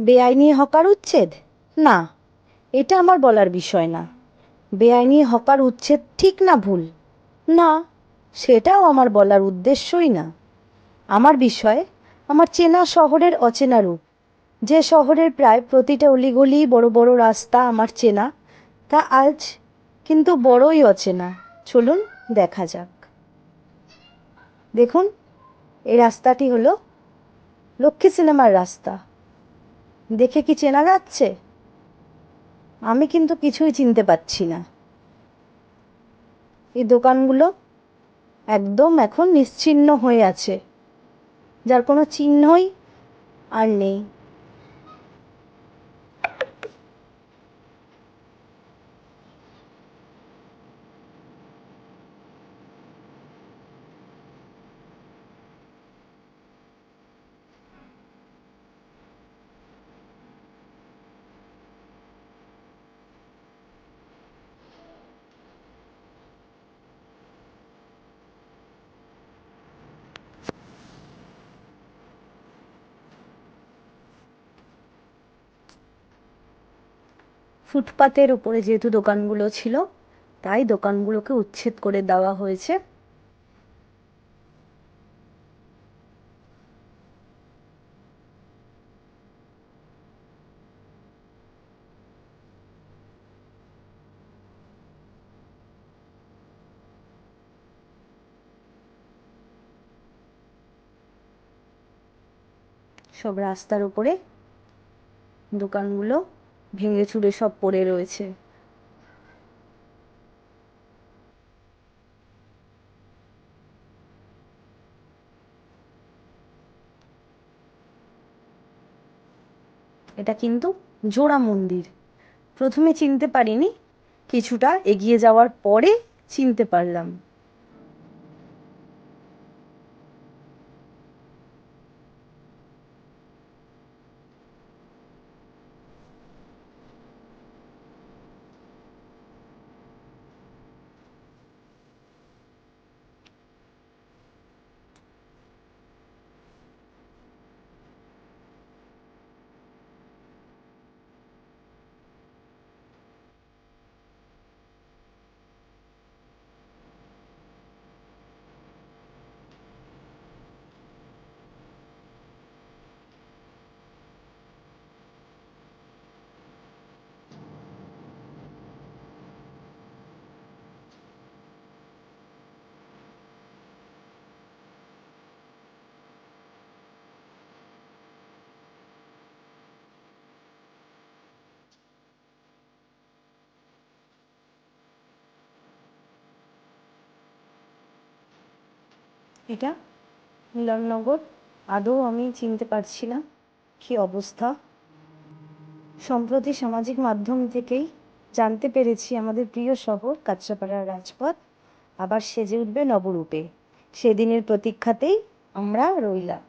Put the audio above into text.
বেআইনি হকার উচ্ছেদ? না, এটা আমার বলার বিষয় না। বেআইনি হকার উচ্ছেদ ঠিক না ভুল? না, সেটাও আমার বলার উদ্দেশ্যই না। আমার বিষয়, আমার চেনা শহরের অচেনা রূপ। যে শহরের প্রায় প্রতিটা অলিগলি বড় বড় রাস্তা আমার চেনা, তা আজ কিন্তু বড়ই অচেনা। চলুন দেখা যাক। দেখুন, এই রাস্তাটি হলো লক্ষ্মী সিনেমার রাস্তা। দেখে কি চেনা যাচ্ছে? আমি কিন্তু কিছুই চিনতে পাচ্ছি না। এই দোকানগুলো একদম এখন নিশ্চিহ্ন হয়ে আছে। যার কোনো চিহ্নই আর নেই। ফুটপাতের উপরে যেহেতু দোকানগুলো ছিল, তাই দোকানগুলোকে উচ্ছেদ করে দেওয়া হয়েছে। সব রাস্তার উপরে দোকানগুলো ভেঙে চুরে সব পড়ে রয়েছে। এটা কিন্তু জোড়া মন্দির। প্রথমে চিনতে পারিনি, কিছুটা এগিয়ে যাওয়ার পরে চিনতে পারলাম। এটা মিলননগর আদৌ আমি চিনতে পারছি না কি অবস্থা। সম্প্রতি সামাজিক মাধ্যম থেকেই জানতে পেরেছি, আমাদের প্রিয় শহর কাঁচরাপাড়ার রাজপথ আবার সেজে উঠবে নবরূপে। সেদিনের প্রতীক্ষাতেই আমরা রইলাম।